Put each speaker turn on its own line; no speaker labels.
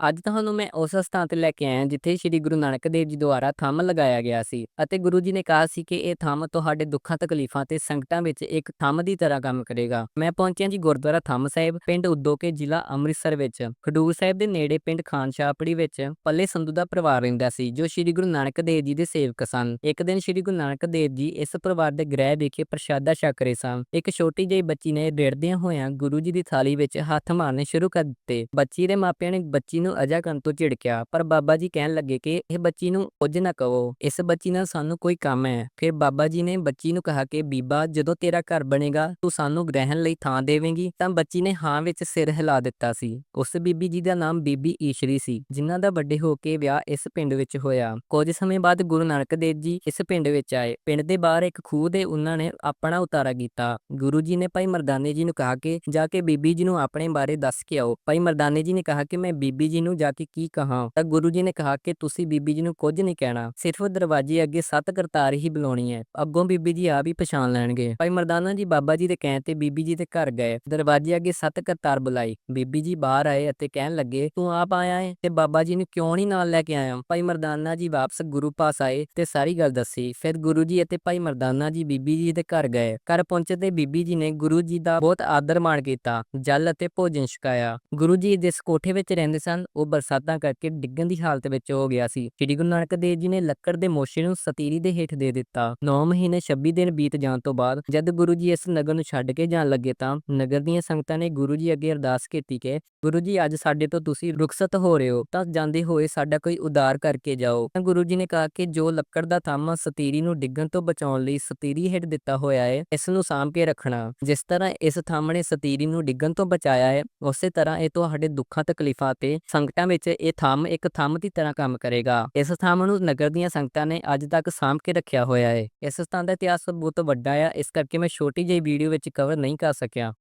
ਅੱਜ ਤੁਹਾਨੂੰ ਮੈਂ ਉਸ ਸਥਾਨ ਤੇ ਲੈ ਕੇ ਆਇਆ, ਜਿੱਥੇ ਸ੍ਰੀ ਗੁਰੂ ਨਾਨਕ ਦੇਵ ਜੀ ਦੁਆਰਾ ਥੰਮ ਲਗਾਇਆ ਗਿਆ ਸੀ ਅਤੇ ਗੁਰੂ ਜੀ ਨੇ ਕਿਹਾ ਸੀ ਕਿ ਇਹ ਥੰਮ ਤੁਹਾਡੇ ਦੁੱਖਾਂ, ਤਕਲੀਫਾਂ ਤੇ ਸੰਕਟਾਂ ਵਿੱਚ ਇੱਕ ਥੰਮ ਦੀ ਤਰ੍ਹਾਂ ਕੰਮ ਕਰੇਗਾ। ਮੈਂ ਪਹੁੰਚਿਆ ਜੀ ਗੁਰਦੁਆਰਾ ਥੰਮ ਸਾਹਿਬ, ਪਿੰਡ ਉਦੋਕੇ, ਜ਼ਿਲ੍ਹਾ ਅੰਮ੍ਰਿਤਸਰ ਵਿੱਚ। ਖਡੂਰ ਸਾਹਿਬ ਦੇ ਨੇੜੇ ਪਿੰਡ ਖਾਨਸ਼ਾਹਪੜੀ ਵਿੱਚ ਪੱਲੇ ਸੰਧੂ ਦਾ ਪਰਿਵਾਰ ਰਹਿੰਦਾ ਸੀ, ਜੋ ਸ੍ਰੀ ਗੁਰੂ ਨਾਨਕ ਦੇਵ ਜੀ ਦੇ ਸੇਵਕ ਸਨ। ਇੱਕ ਦਿਨ ਸ੍ਰੀ ਗੁਰੂ ਨਾਨਕ ਦੇਵ ਜੀ ਇਸ ਪਰਿਵਾਰ ਦੇ ਗ੍ਰਹਿ ਵਿਖੇ ਪ੍ਰਸ਼ਾਦਾ ਛਕ ਰਹੇ ਸਨ। ਇੱਕ ਛੋਟੀ ਜਿਹੀ ਬੱਚੀ ਨੇ ਰਿੜਦਿਆਂ ਹੋਇਆਂ ਗੁਰੂ ਜੀ ਦੀ ਥਾਲੀ ਵਿੱਚ ਹੱਥ ਮਾਰਨੇ ਸ਼ੁਰੂ ਕਰ ਦਿੱਤੇ। ਬੱਚੀ ਦੇ ਮਾਪਿਆਂ ਨੇ ਬੱਚੀ ਨੂੰ ਅਜਾ ਕਰਨ ਤੋਂ ਝਿੜਕਿਆ, ਪਰ ਬਾਬਾ ਜੀ ਕਹਿਣ ਲੱਗੇ ਕਿ ਇਹ ਬੱਚੀ ਨੂੰ ਕੁਝ ਨਾ ਕਹੋ, ਇਸ ਬੱਚੀ ਨਾਲ ਸਾਨੂੰ ਕੋਈ ਕੰਮ ਹੈ। ਫਿਰ ਬਾਬਾ ਜੀ ਨੇ ਬੱਚੀ ਨੂੰ ਕਿਹਾ ਕਿ, ਬੀਬਾ, ਜਦੋਂ ਤੇਰਾ ਘਰ ਬਣੇਗਾ, ਤੂੰ ਸਾਨੂੰ ਗ੍ਰਹਿਣ ਲਈ ਥਾਂ ਦੇਵੇਂਗੀ। ਤਾਂ ਬੱਚੀ ਨੇ ਹਾਂ ਵਿੱਚ ਸਿਰ ਹਿਲਾ ਦਿੱਤਾ ਸੀ। ਉਸ ਬੀਬੀ ਜੀ ਦਾ ਨਾਮ ਬੀਬੀ ਈਸ਼ਰੀ ਸੀ, ਜਿਨ੍ਹਾਂ ਦਾ ਵੱਡੇ ਹੋ ਕੇ ਵਿਆਹ ਇਸ ਪਿੰਡ ਵਿੱਚ ਹੋਇਆ। ਕੁਝ ਸਮੇਂ ਬਾਅਦ ਗੁਰੂ ਨਾਨਕ ਦੇਵ ਜੀ ਇਸ ਪਿੰਡ ਵਿੱਚ ਆਏ। ਪਿੰਡ ਦੇ ਬਾਹਰ ਇੱਕ ਖੂਹ ਦੇ ਉਹਨਾਂ ਨੇ ਆਪਣਾ ਉਤਾਰਾ ਕੀਤਾ। ਗੁਰੂ ਜੀ ਨੇ ਭਾਈ ਮਰਦਾਨੇ ਜੀ ਨੂੰ ਕਹਾ ਕਿ, ਜਾ ਕੇ ਬੀਬੀ ਜੀ ਨੂੰ ਆਪਣੇ ਬਾਰੇ ਦੱਸ ਕੇ ਆਓ। ਭਾਈ ਮਰਦਾਨੇ ਜੀ ਨੇ ਕਿਹਾ ਕਿ, ਮੈਂ ਬੀਬੀ ਜੀ ਨੂੰ ਜਾ ਕੇ ਕੀ ਕਹਾਂ? ਤਾਂ ਗੁਰੂ ਜੀ ਨੇ ਕਿਹਾ ਕਿ ਤੁਸੀਂ ਬੀਬੀ ਜੀ ਨੂੰ ਕੁਝ ਨਹੀਂ ਕਹਿਣਾ। ਸਿਰਫ ਦਰਵਾਜ਼ੇ ਅੱਗੇ ਸੱਤ ਕਰਤਾਰ ਹੀ ਬੁਲਾਉਣੀ ਹੈ। ਅੱਗੋਂ ਬੀਬੀ ਜੀ ਆ ਵੀ ਪਛਾਣ ਲੈਣਗੇ। ਭਾਈ ਮਰਦਾਨਾ ਜੀ ਬਾਬਾ ਜੀ ਦੇ ਕਹਿਣ ਤੇ ਬੀਬੀ ਜੀ ਦੇ ਘਰ ਗਏ। ਦਰਵਾਜ਼ੇ ਅੱਗੇ ਸੱਤ ਕਰਤਾਰ ਬੁਲਾਈ ਬੀਬੀ ਜੀ ਬਾਹਰ ਆਏ ਅਤੇ ਕਹਿਣ ਲੱਗੇ, ਤੂੰ ਆਪ ਆਇਆ ਹੈ ਤੇ ਬਾਬਾ ਜੀ ਨੂੰ ਕਿਉਂ ਨਹੀਂ ਨਾਲ ਲੈ ਕੇ ਆਇਆ? ਭਾਈ ਮਰਦਾਨਾ ਜੀ ਵਾਪਸ ਗੁਰੂ ਪਾਸ ਆਏ ਤੇ ਸਾਰੀ ਗੱਲ ਦੱਸੀ। ਫਿਰ ਗੁਰੂ ਜੀ ਅਤੇ ਭਾਈ ਮਰਦਾਨਾ ਜੀ ਬੀਬੀ ਜੀ ਦੇ ਘਰ ਗਏ। ਘਰ ਪਹੁੰਚੇ ਤੇ ਬੀਬੀ ਜੀ ਨੇ ਗੁਰੂ ਜੀ ਦਾ ਬਹੁਤ ਆਦਰ ਮਾਣ ਕੀਤਾ। ਜਲ ਅਤੇ ਭੋਜਨ ਛਕਾਇਆ। ਗੁਰੂ ਜੀ ਜਿਸ ਕੋਠੇ ਵਿੱਚ ਰਹਿੰਦੇ ਸਨ ਉਹ ਬਰਸਾਤਾਂ ਕਰਕੇ ਡਿੱਗਣ ਦੀ ਹਾਲਤ ਵਿੱਚ ਹੋ ਗਿਆ ਸੀ। ਸ੍ਰੀ ਗੁਰੂ ਨਾਨਕ ਦੇਵ ਜੀ ਨੇ ਲੱਕੜ ਦੇ ਮੋਸ਼ੇ ਨੂੰ ਸਤੀਰੀ ਦੇ ਹੇਠ ਦੇ ਦਿੱਤਾ। 9 ਮਹੀਨੇ 26 ਦਿਨ ਬੀਤ ਜਾਣ ਤੋਂ ਬਾਅਦ ਜਦ ਗੁਰੂ ਜੀ ਇਸ ਨਗਰ ਨੂੰ ਛੱਡ ਕੇ ਜਾਣ ਲੱਗੇ ਤਾਂ ਨਗਰ ਦੀਆਂ ਸੰਗਤਾਂ ਨੇ ਗੁਰੂ ਜੀ ਅੱਗੇ ਅਰਦਾਸ ਕੀਤੀ ਕਿ, ਗੁਰੂ ਜੀ, ਅੱਜ ਸਾਡੇ ਤੋਂ ਤੁਸੀਂ ਰੁਖਸਤ ਹੋ ਰਹੇ ਹੋ, ਤਾਂ ਜਾਂਦੇ ਹੋਏ ਸਾਡਾ ਕੋਈ ਉਦਾਰ ਕਰਕੇ ਜਾਓ। ਤਾਂ ਗੁਰੂ ਜੀ ਨੇ ਕਿਹਾ ਕਿ ਜੋ ਲੱਕੜ ਦਾ ਥੰਮ ਸਤੀਰੀ ਨੂੰ ਡਿੱਗਣ ਤੋਂ ਬਚਾਉਣ ਲਈ ਸਤੀਰੀ ਹੇਠ ਦਿੱਤਾ ਹੋਇਆ ਹੈ ਇਸ ਨੂੰ ਸਾਂਭ ਕੇ ਰੱਖਣਾ। ਜਿਸ ਤਰ੍ਹਾਂ ਇਸ ਥੰਮ ਨੇ ਸਤੀਰੀ ਨੂੰ ਡਿੱਗਣ ਤੋਂ ਬਚਾਇਆ ਹੈ ਉਸੇ ਤਰ੍ਹਾਂ ਇਹ ਤੁਹਾਡੇ ਦੁੱਖਾਂ, ਤਕਲੀਫਾਂ ਤੇ ਸੰਗਤਾਂ ਵਿੱਚ ਇਹ ਥੰਮ ਇੱਕ ਥੰਮ ਦੀ ਤਰ੍ਹਾਂ ਕੰਮ ਕਰੇਗਾ। ਇਸ ਥੰਮ ਨੂੰ ਨਗਰ ਦੀਆਂ ਸੰਗਤਾਂ ਨੇ ਅੱਜ ਤੱਕ ਸਾਂਭ ਕੇ ਰੱਖਿਆ ਹੋਇਆ ਹੈ ਇਸ ਸਥਾਨ ਦਾ ਇਤਿਹਾਸ ਬਹੁਤ ਵੱਡਾ ਹੈ ਇਸ ਕਰਕੇ ਮੈਂ ਛੋਟੀ ਜਿਹੀ ਵੀਡੀਓ ਵਿੱਚ ਕਵਰ ਨਹੀਂ ਕਰ ਸਕਿਆ।